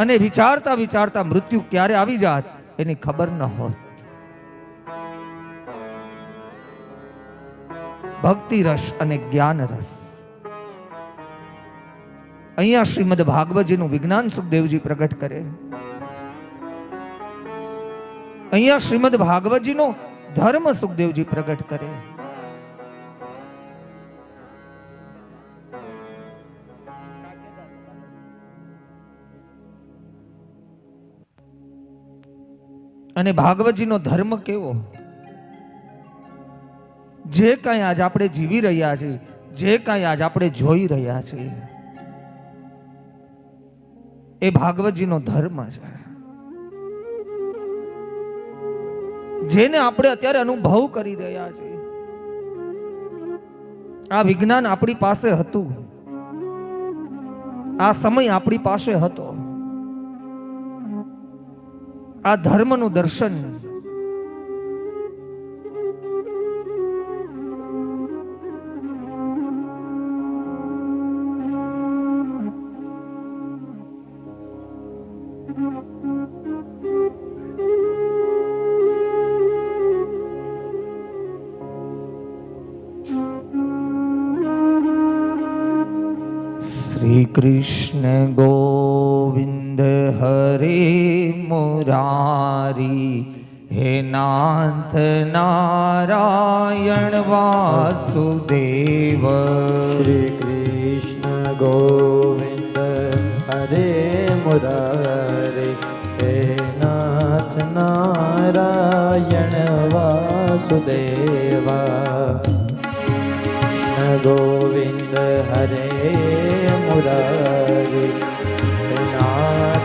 અને વિચારતા વિચારતા મૃત્યુ ક્યારે આવી જાત એની ખબર ન હોત. ભક્તિ રસ અને જ્ઞાન રસ. અહીંયા શ્રીમદ ભાગવતજીનું વિજ્ઞાન સુખદેવજી પ્રગટ કરે. અહીંયા શ્રીમદ ભાગવતજીનો ધર્મ સુખદેવજી પ્રગટ કરે. અને ભાગવતજીનો ધર્મ કેવો? જે કાંઈ આજ આપણે જીવી રહ્યા છીએ, જે કાંઈ આજ આપણે જોઈ રહ્યા છીએ, એ ભાગવતજીનો ધર્મ છે. જેને આપણે અત્યારે અનુભવ કરી રહ્યા છીએ. આ વિજ્ઞાન આપણી પાસે હતું. આ સમય આપણી પાસે હતો. આ ધર્મનું દર્શન. શ્રી કૃષ્ણ ગોવિંદ હરે મુરારી હે નાથ નારાયણ વાસુદેવ શ્રી કૃષ્ણ ગોવિંદ હરે મુરારી હે નાથ નારાયણ વાસુદેવા ગોવિંદ મુરારે હે નાથ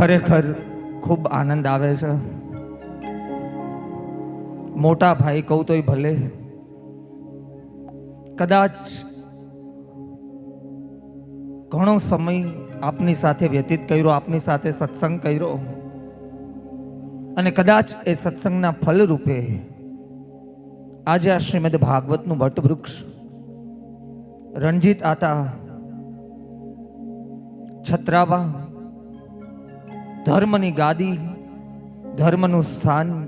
ખરેખર ખૂબ આનંદ આવે છે. મોટા ભાઈ કહું તોય ભલે. કદાચ ઘણો સમય આપની સાથે વ્યતીત કર્યો, આપની સાથે સત્સંગ કર્યો અને કદાચ એ સત્સંગના ફલરૂપે આજે આ શ્રીમદ ભાગવતનું વટવૃક્ષ રણજીત આતા છત્રાવા ધર્મની ગાદી, ધર્મનું સ્થાન,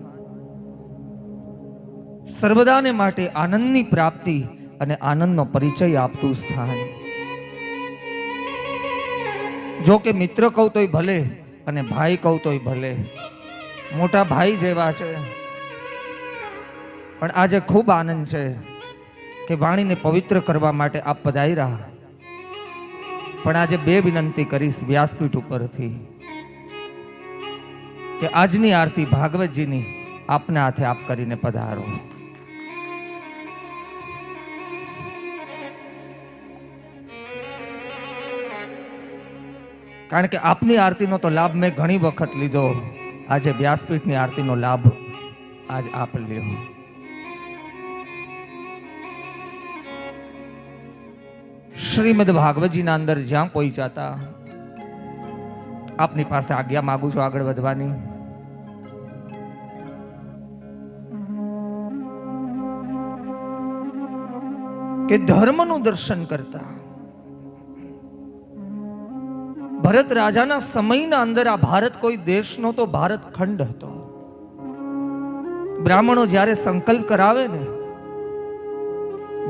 સર્વદાને માટે આનંદની પ્રાપ્તિ અને આનંદનો પરિચય આપતું સ્થાન. જો કે મિત્ર કહું તોય ભલે અને ભાઈ કહું તોય ભલે. મોટા ભાઈ જેવા છે. પણ આજે ખૂબ આનંદ છે કે વાણીને પવિત્ર કરવા માટે આપ પધાર્યા. પણ આજે બે વિનંતી કરીશ વ્યાસપીઠ ઉપરથી. કે આજની આરતી ભાગવતજીની આપને હાથે આપ કરીને પધારો. કારણ કે આપની આરતીનો તો લાભ મેં ઘણી વખત લીધો. આજે વ્યાસપીઠની આરતીનો લાભ આજ આપ લ્યો. શ્રીમદ ભાગવતજીના અંદર જ્યાં કોઈ જતા આપની પાસે આજ્ઞા માગું છું આગળ વધવાની. કે ધર્મનું દર્શન કરતા. ભરત રાજાના સમયના અંદર આ ભારત કોઈ દેશ તો ભારત ખંડ હતો. બ્રાહ્મણો જ્યારે સંકલ્પ કરાવે ને,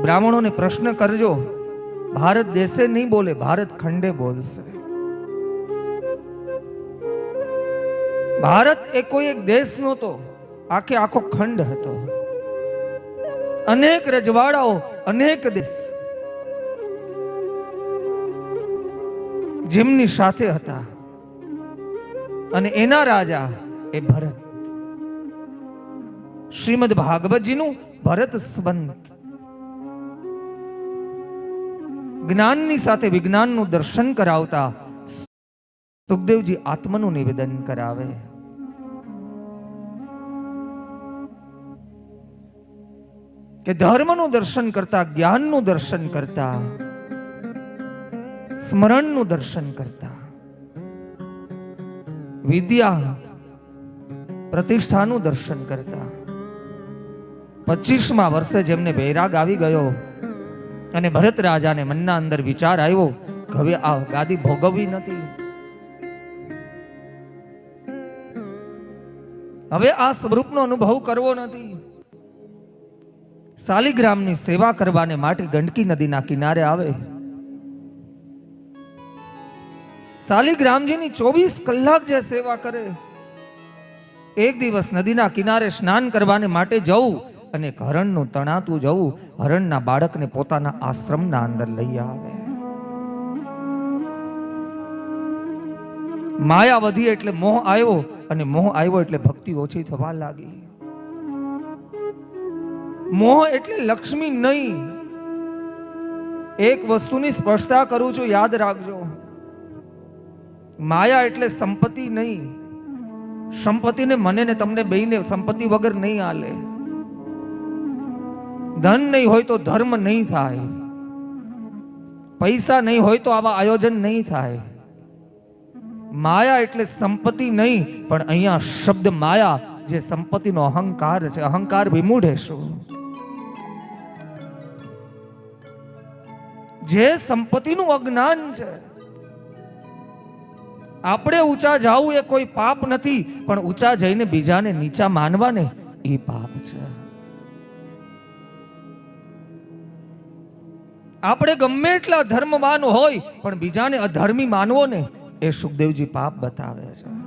બ્રાહ્મણોને પ્રશ્ન કરજો, ભારત દેશે નહીં બોલે, ભારત ખંડે બોલશે. ભારત એ કોઈ એક દેશ નહોતો, આખે આખો ખંડ હતો. અનેક રજવાડાઓ અનેક દેશ જેમની સાથે હતા અને એના રાજા એ ભરત. શ્રીમદ ભાગવતજીનું ભરત સંબંધ. જ્ઞાનની સાથે વિજ્ઞાનનું દર્શન કરાવતા સુખદેવજી આત્મનું નિવેદન કરાવે. કે ધર્મનું દર્શન કરતા, જ્ઞાનનું દર્શન કરતા, સ્મરણનું દર્શન કરતા. વિદ્યા પ્રતિષ્ઠાનું દર્શન કરતા. પચીસમા વર્ષે જેમને વૈરાગ આવી ગયો અને ભરત રાજાને મનના અંદર વિચાર આવ્યો કે હવે આ ગાદી ભોગવવી નથી. હવે આ સ્વરૂપનો અનુભવ કરવો નથી. શાલિગ્રામની સેવા કરવાને માટે ગંડકી નદીના કિનારે આવે. શાલિગ્રામજીની ચોવીસ કલાક જે સેવા કરે, એક દિવસ નદીના કિનારે સ્નાન કરવાને માટે જવું અને હરણનું તણાતું જવું, હરણના બાળકને પોતાના આશ્રમના અંદર લઈ આવે. માયા વધી એટલે મોહ આવ્યો અને મોહ આવ્યો એટલે ભક્તિ ઓછી થવા લાગી. મોહ એટલે લક્ષ્મી નહીં. એક વસ્તુની સ્પષ્ટતા કરું છું, યાદ રાખજો. માયા એટલે સંપત્તિ નહીં. સંપત્તિને મને ને તમને બેને સંપત્તિ વગર નહીં હાલે. ધન નહીં હોય તો ધર્મ નહીં થાય. પૈસા નહીં હોય તો આવા આયોજન નહીં થાય. માયા એટલે સંપત્તિ નહીં, પણ અહીંયા શબ્દ માયા, જે સંપત્તિનો અહંકાર છે. અહંકાર વિમૂઢે શું? જે સંપત્તિનું અજ્ઞાન છે. આપણે ઊંચા જાવું એ કોઈ પાપ નથી, પણ ઊંચા જઈને બીજાને નીચા માનવાને એ પાપ છે. આપણે ગમે એટલા ધર્મવાન હોય, પણ બીજાને અધર્મી માનવો ને એ સુખદેવજી પાપ બતાવે છે.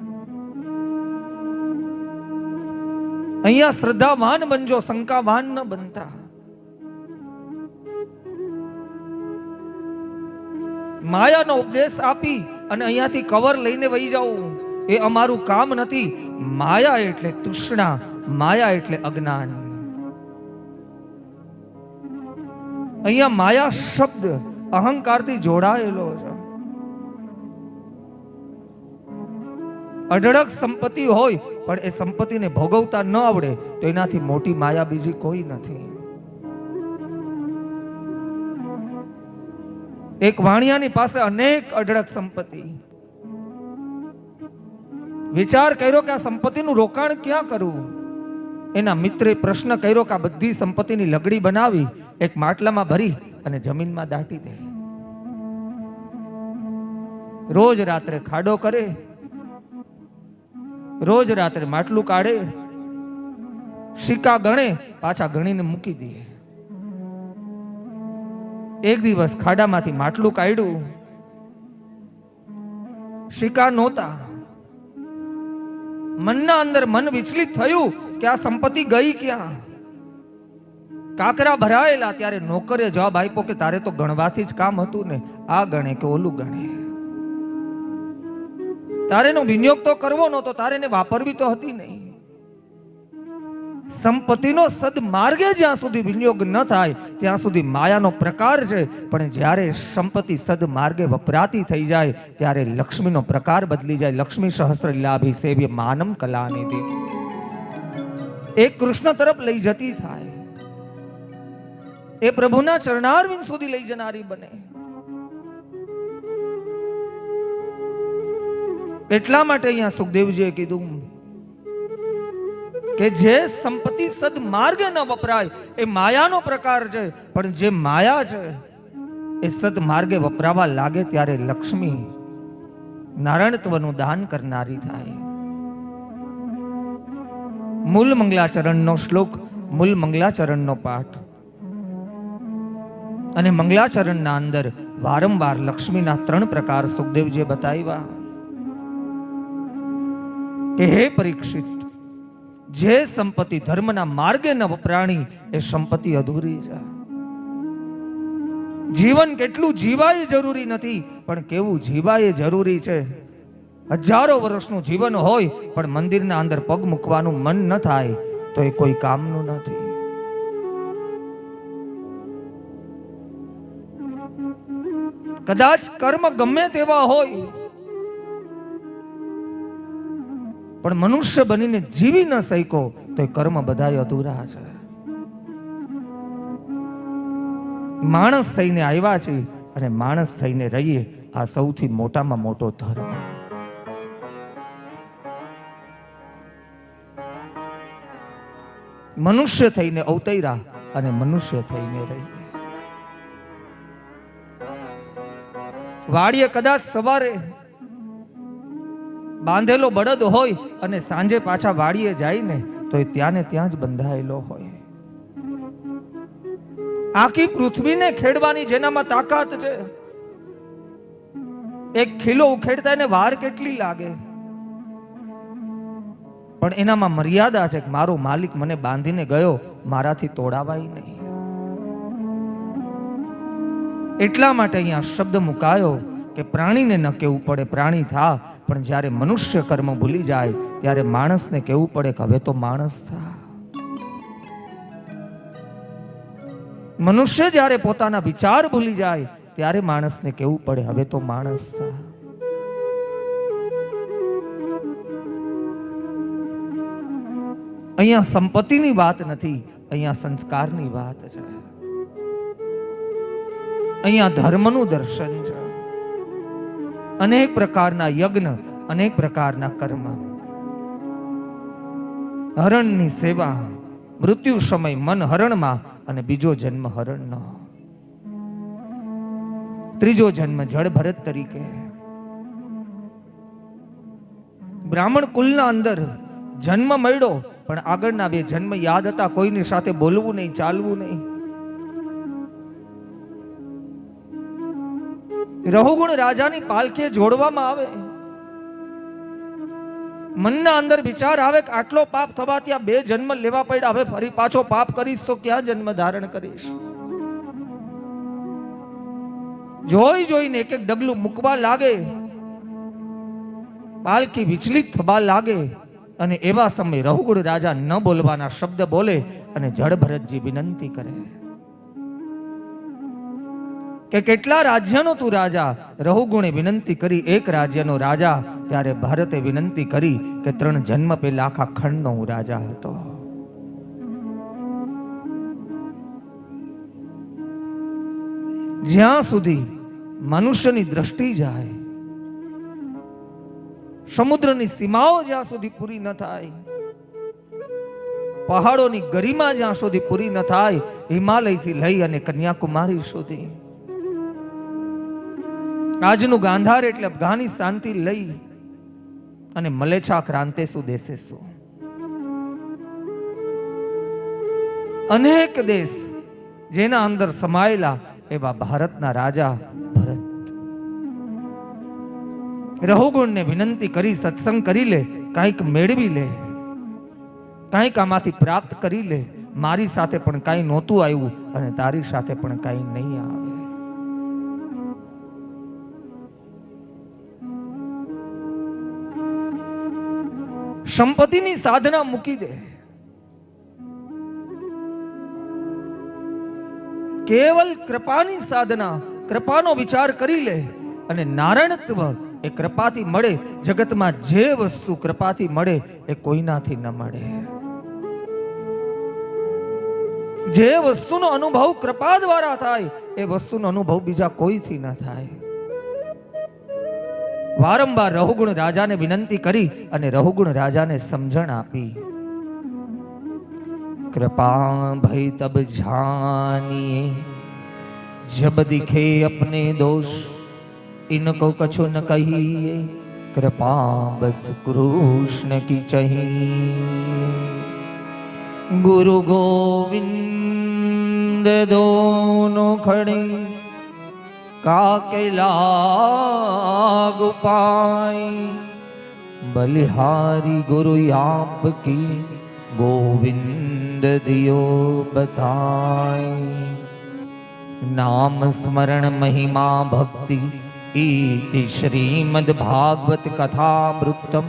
અહીંયા શ્રદ્ધાવાન બનજો, શંકાવાન ન બનતા. માયાનો ઉપદેશ આપી અને અહીંયાથી કવર લઈને વહી જવું એ અમારું કામ નથી. માયા એટલે તૃષ્ણા, માયા એટલે અજ્ઞાન. અહીંયા માયા શબ્દ અહંકારથી જોડાયેલો છે. અઢળક સંપત્તિ હોય, પણ એ સંપત્તિને ભોગવતા ન આવડે, તો એનાથી મોટી માયા બીજી કોઈ નથી. એક વાણિયાની પાસે અનેક અઢળક સંપત્તિ. વિચાર કર્યો કે આ સંપત્તિનું રોકાણ ક્યાં કરવું? એના મિત્રે પ્રશ્ન કર્યો કે આ બધી સંપત્તિની લગડી બનાવી, એક માટલામાં ભરી અને જમીનમાં દાટી દે. રોજ રાત્રે ખાડો કરે, રોજ રાત્રે માટલું કાઢે, સિક્કા ગણે, પાછા ગણીને મૂકી દે. એક દિવસ ખાડામાંથી માટલું કાઢ્યું. શિકાર નહોતા. મનના અંદર મન વિચલિત થયું કે આ સંપત્તિ ગઈ ક્યાં? કાકરા ભરાયેલા ત્યારે નોકરે જવાબ આપ્યો કે તારે તો ગણવાથી જ કામ હતું ને, આ ગણે કે ઓલું ગણે. તારે એનો વિનિયોગ તો કરવો નહોતો, તારે વાપરવી તો હતી નહીં. સંપત્તિનો સદમાર્ગે જ્યાં સુધી વિનિયોગ ન થાય, ત્યાં સુધી માયાનો પ્રકાર છે. પણ જ્યારે સંપત્તિ સદમાર્ગે વપરાતી થઈ જાય, ત્યારે લક્ષ્મીનો પ્રકાર બદલી જાય. લક્ષ્મી સહસ્ત્ર લીલાભિષેવ્ય માનમ કલાનિધિ. એ કૃષ્ણ તરફ લઈ જતી થાય. એ પ્રભુના ચરણારવિંદ સુધી લઈ જનારી બને. એટલા માટે અહીંયા સુખદેવજીએ કીધું કે જે સંપત્તિ સદમાર્ગે ન વપરાય, એ માયાનો પ્રકાર છે. પણ જે માયા છે, એ સદમાર્ગે વપરાવા લાગે ત્યારે લક્ષ્મી નારાયણત્વનું દાન કરનારી થાય. મૂલ મંગલાચરણનો શ્લોક, મૂલ મંગલાચરણનો પાઠ. અને મંગલાચરણના અંદર વારંવાર લક્ષ્મીના ત્રણ પ્રકાર સુખદેવજીએ બતાવ્યા. કે હે પરીક્ષિત જે સંપત્તિ ધર્મના માર્ગે ન વપરાણી, એ સંપત્તિ અધૂરી છે. જીવન કેટલું જીવાય જરૂરી નથી, પણ કેવું જીવાય જરૂરી છે? હજારો વર્ષનું જીવન હોય, પણ મંદિરના અંદર પગ મૂકવાનું મન ન થાય, તો એ કોઈ કામનું નથી. કદાચ કર્મ ગમે તેવા હોય પણ મનુષ્ય બનીને જીવી ન શક્યો તો એ કર્મ બધા અધૂરા છે. માણસ થઈને આવ્યા છે અને માણસ થઈને રહીએ, આ સૌથી મોટામાં મોટો ધર્મ. મનુષ્ય થઈને અવતૈરા અને મનુષ્ય થઈને રહીએ. વાડીએ કદાચ સવારે બાંધેલો બળદ હોય અને સાંજે પાછા વાડીએ જાય ને તો એ ત્યાં ને ત્યાં જ બંધાયેલો હોય. આખી પૃથ્વીને ખેડવાની જેનામાં તાકાત છે. એક ખીલો ઉખેડતા એને વાર કેટલી લાગે? પણ એનામાં મર્યાદા છે કે મારો માલિક મને બાંધીને ગયો, મારાથી તોડાવાય નહીં. એટલા માટે અહીંયા શબ્દ મુકાયો કે પ્રાણીને ન કહેવું પડે, પ્રાણી થા, પણ જ્યારે મનુષ્ય કર્મ ભૂલી જાય, ત્યારે માણસને કહેવું પડે કે હવે તો માણસ થા. મનુષ્ય જ્યારે પોતાના વિચાર ભૂલી જાય, ત્યારે માણસને કહેવું પડે, હવે તો માણસ થા. અહીંયા સંપત્તિની વાત નથી, અહીંયા સંસ્કારની વાત છે. અહીંયા ધર્મનું દર્શન છે. અનેક પ્રકારના યજ્ઞ, અનેક પ્રકારના કર્મ. હરણની સેવા, મૃત્યુ સમય મન હરણમાં અને બીજો જન્મ હરણનો. ત્રીજો જન્મ જળ ભરત તરીકે. બ્રાહ્મણ કુલના અંદર જન્મ મળ્યો, પણ આગળના બે જન્મ યાદ હતા, કોઈની સાથે બોલવું નહીં, ચાલવું નહીં. રહુગુણ રાજાની પાલખીએ જોડવામાં આવે. મનના અંદર વિચાર આવે કે આટલો પાપ થવાથી આ બે જન્મ લેવા પડ્યા. હવે ફરી પાછો પાપ કરીશ તો ક્યાં જન્મ ધારણ કરીશ? જોઈ જોઈને એક એક ડગલું મૂકવા લાગે. પાલકી વિચલિત થવા લાગે અને એવા સમયે રહુગુણ રાજા ન બોલવાના શબ્દ બોલે અને જળ ભરતજી વિનંતી કરે. કે કેટલા રાજ્યનો તું રાજા? રહુગુણે વિનંતી કરી એક રાજ્યનો રાજા. ત્યારે ભારતે વિનંતી કરી કે ત્રણ જન્મ પહેલા આખા ખંડનો હું રાજા હતો. જ્યાં સુધી મનુષ્યની દ્રષ્ટિ જાય, સમુદ્રની સીમાઓ જ્યાં સુધી પૂરી ન થાય, પહાડોની ગરિમા જ્યાં સુધી પૂરી ન થાય, હિમાલયથી લઈ અને કન્યાકુમારી સુધી આજનું ગાંધાર એટલે અફઘાનિસ્તાનથી લઈ અને મલેચ્છા ક્રાંતે શું દેશે શું અનેક દેશ જેના અંદર સમાયેલા એવા ભારતના રાજા ભરત. રહુગુણને વિનંતી કરી, સત્સંગ કરી લે, કાંઈક મેળવી લે, કાંઈક આમાંથી પ્રાપ્ત કરી લે. મારી સાથે પણ કાંઈ નહોતું આવ્યું અને તારી સાથે પણ કાંઈ નહીં આવે. સંપત્તિની સાધના મૂકી દે. કેવલ કૃપાની સાધના, કૃપાનો વિચાર કરી લે અને નારાયણત્વ એ કૃપાથી મળે. જગતમાં જે વસ્તુ કૃપાથી મળે એ કોઈનાથી ન મળે. જે વસ્તુનો અનુભવ કૃપા દ્વારા થાય, એ વસ્તુનો અનુભવ બીજા કોઈથી ન થાય. વારંવાર રહુગુણ રાજાને વિનંતી કરી અને રહુગુણ રાજાને સમજણ આપી. કૃપા ભઈ તબ જાની જબ દિખે અપને દોષ, ઇનકો કછો ન કહીએ. કૃપા બસ કૃષ્ણ કી ચહી ગુરુ ગોવિંદ દોનો ખડી કાકેલા ગુપાઈ બલિહારી ગુરુ આપકી ગોવિંદ દિયો બતાય નામ સ્મરણ મહિમા ભક્તિ ઈતિ શ્રીમદ ભાગવત કથામૃતમ.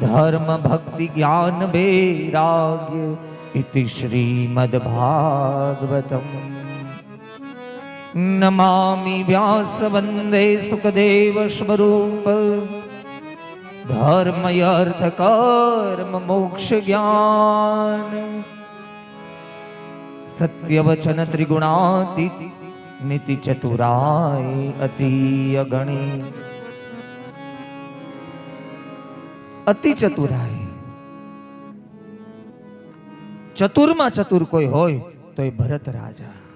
ધર્મ ભક્તિ જ્ઞાન વૈરાગ્ય શ્રીમદ ભાગવતમ. નમામી વ્યાસ વંદે સુખદેવ સ્વરૂપ ધર્મ અર્થ કર્મ મોક્ષ જ્ઞાન સત્ય વચન ત્રિગુણાતી નીતિ ચતુરાય અતિ અગણી અતિ ચતુરાય ચતુરમાં ચતુર કોઈ હોય તો એ ભરત રાજા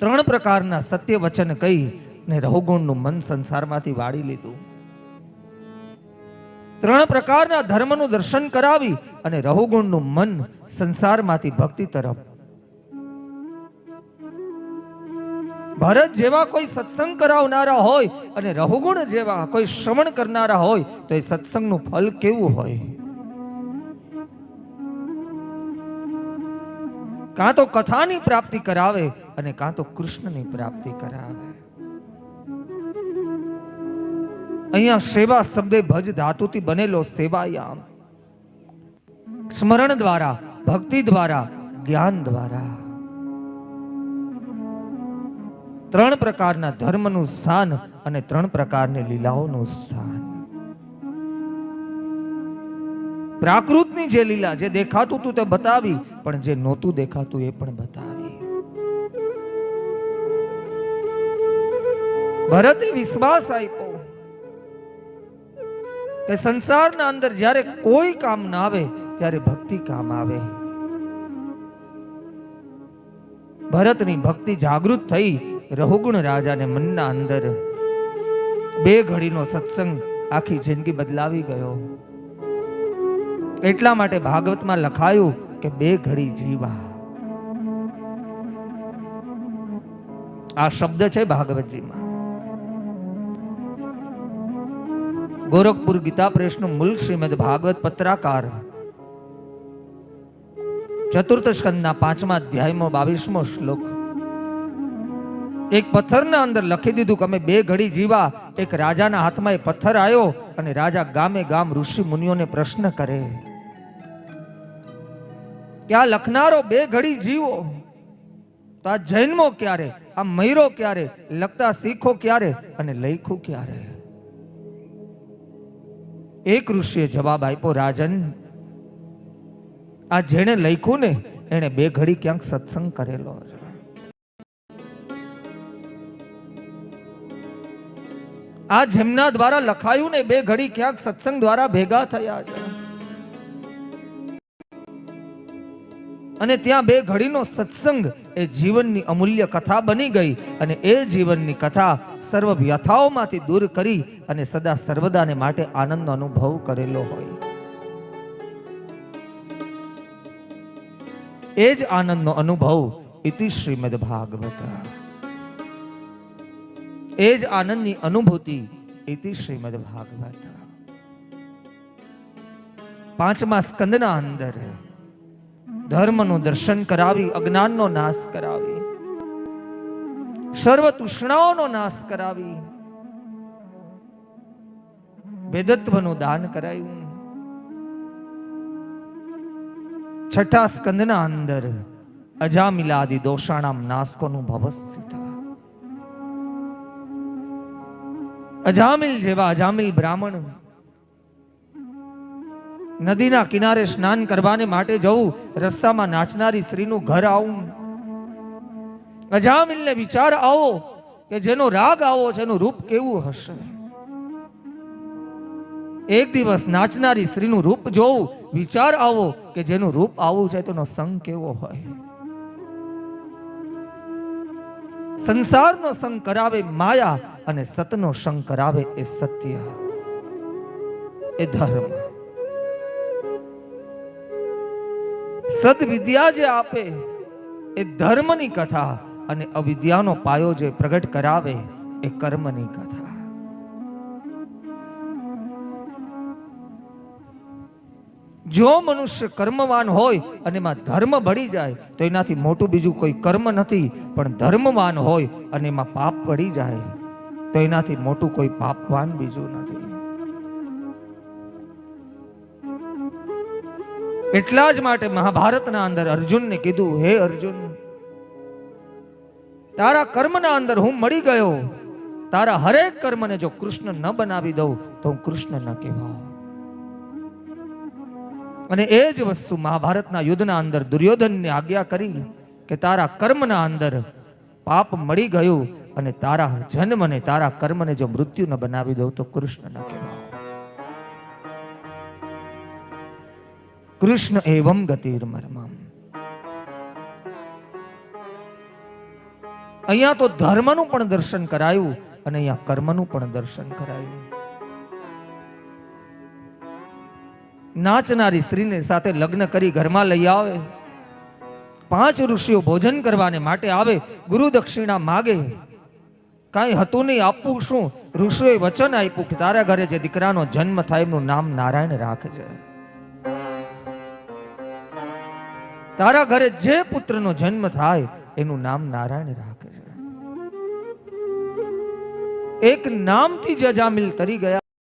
ત્રણ પ્રકારના સત્ય વચન કહી ને રહોગુણનું મન સંસારમાંથી વાળી લીધું. ત્રણ પ્રકારના ધર્મનું દર્શન કરાવી અને રહોગુણનું મન સંસારમાંથી ભક્તિ તરફ. ભરત જેવા કોઈ સત્સંગ કરાવનારા હોય અને રહોગુણ જેવા કોઈ શ્રવણ કરનારા હોય, તો એ સત્સંગનું ફલ કેવું હોય? કાં તો કથાની પ્રાપ્તિ કરાવે અને કાં તો કૃષ્ણની પ્રાપ્તિ કરાવે. અહીંયા સેવા શબ્દે ભજ ધાતુથી બનેલો સેવાયામ. સ્મરણ દ્વારા, ભક્તિ દ્વારા, જ્ઞાન દ્વારા. ત્રણ પ્રકારના ધર્મનું સ્થાન અને ત્રણ પ્રકારની લીલાઓનું સ્થાન. પ્રાકૃતની જે લીલા, જે દેખાતું હતું તે બતાવી, પણ જે નહોતું દેખાતું એ પણ બતાવી. ભરતે વિશ્વાસ આપ્યો કે સંસારના અંદર જ્યારે કોઈ કામ ના આવે, ત્યારે ભક્તિ કામ આવે. ભરતની ભક્તિ જાગૃત થઈ રહુગુણ રાજાને મનના અંદર બે ઘડીનો સત્સંગ આખી જિંદગી બદલાવી ગયો. એટલા માટે ભાગવતમાં લખાયું કે બે ઘડી જીવા. આ શબ્દ છે ભાગવતજીમાં. ગોરખપુર ગીતા પ્રેસનું મૂલ શ્રીમદ ભાગવત પત્રાકાર. ચતુર્થ સ્કંદના પાંચમા અધ્યાયમાં બાવીસમો શ્લોક. એક પથ્થરના અંદર લખી દીધું કે અમે બે ઘડી જીવા, એક રાજાના હાથમાં એ પથ્થર આવ્યો અને રાજા ગામે ગામ ઋષિ મુનિઓને પ્રશ્ન કરે. કે આ લખનારો બે ઘડી જીવો? તો આ જન્મો ક્યારે? આ મયરો ક્યારે? લખતા શીખો ક્યારે? અને લખું ક્યારે? એક ઋષિએ જવાબ આપ્યો, રાજન, આ જેણે લખ્યું ને એને બે ઘડી ક્યાંક સત્સંગ કરેલો આ જેમના દ્વારા લખાયું ને, બે ઘડી ક્યાંક સત્સંગ દ્વારા ભેગા થયા છે. અને ત્યાં બે ઘડીનો સત્સંગ, એ જીવનની અમૂલ્ય કથા બની ગઈ અને એ જીવનની કથા સર્વ વ્યથાઓમાંથી દૂર કરી અને સદા સર્વદાને માટે આનંદનો અનુભવ કરેલો હોય. એ જ આનંદનો અનુભવ ઇતિ શ્રીમદ ભાગવત. એ જ આનંદની અનુભૂતિ ઇતિ શ્રીમદ ભાગવત. પાંચમા સ્કંદના અંદર ધર્મનું દર્શન કરાવી, અજ્ઞાનનો નાશ કરાવી. સર્વ તૃષ્ણાઓનો નાશ કરાવી. વેદત્વનું દાન કરાયું. છઠ્ઠા સ્કંદના અંદર અજામિલાદિ દોષાણામ નાસ્કોનું ભવસ્થિત. અજામિલ જેવા અજામિલ બ્રાહ્મણ નદીના કિનારે સ્નાન કરવાને માટે જવું, રસ્તામાં નાચનારી સ્ત્રીનું ઘર આવું. અજામિલને વિચાર આવો કે જેનો રાગ આવો છે, એનું રૂપ કેવું હશે? એક દિવસ નાચનારી સ્ત્રીનું રૂપ જોવું વિચાર આવો કે જેનું રૂપ આવું છે, તેનો સંગ કેવો હોય? સંસારનો સંગ કરાવે માયા અને સતનો સંગ કરાવે એ સત્ય. એ ધર્મ. સદવિદ્યા જે આપે, એ ધર્મની કથા અને અવિદ્યાનો પાયો જે પ્રગટ કરાવે એ કર્મની કથા. જો મનુષ્ય કર્મવાન હોય અને એમાં ધર્મ ભળી જાય, તો એનાથી મોટું બીજું કોઈ કર્મ નથી, પણ ધર્મવાન હોય અને એમાં પાપ પડી જાય, તો એનાથી મોટું કોઈ પાપવાન બીજું નથી. એટલા જ માટે મહાભારતના અંદર અર્જુનને કીધું, હે અર્જુન તારા કર્મના અંદર હું મળી ગયો. તારા હરેક કર્મને જો કૃષ્ણ ન બનાવી દઉં, તો હું કૃષ્ણ ન કહેવાઉં. અને એ જ વસ્તુ મહાભારતના યુદ્ધના અંદર દુર્યોધનને આજ્ઞા કરી કે તારા કર્મના અંદર પાપ મળી ગયું અને તારા જન્મને તારા કર્મને જો મૃત્યુ ન બનાવી દઉં, તો કૃષ્ણ ન કહેવાય કૃષ્ણ એવમ ગતિર્મર્મમ. અહીંયા તો ધર્મનું પણ દર્શન કરાયું અને અહીંયા કર્મનું પણ દર્શન કરાયું. નાચનારી સ્ત્રીને સાથે લગ્ન કરી ઘરમાં લઈ આવે. પાંચ ઋષિઓ ભોજન કરવાને માટે આવે, ગુરુ દક્ષિણા માગે. કાંઈ હતું નહીં, આપવું શું? ઋષિઓએ વચન આપ્યું કે તારા ઘરે જે દીકરાનો જન્મ થાય એમનું નામ નારાયણ રાખજે. તારા ઘરે જે પુત્રનો જન્મ થાય એનું નામ નારાયણ રાખજે એક નામથી જજામિલ તરી ગયા.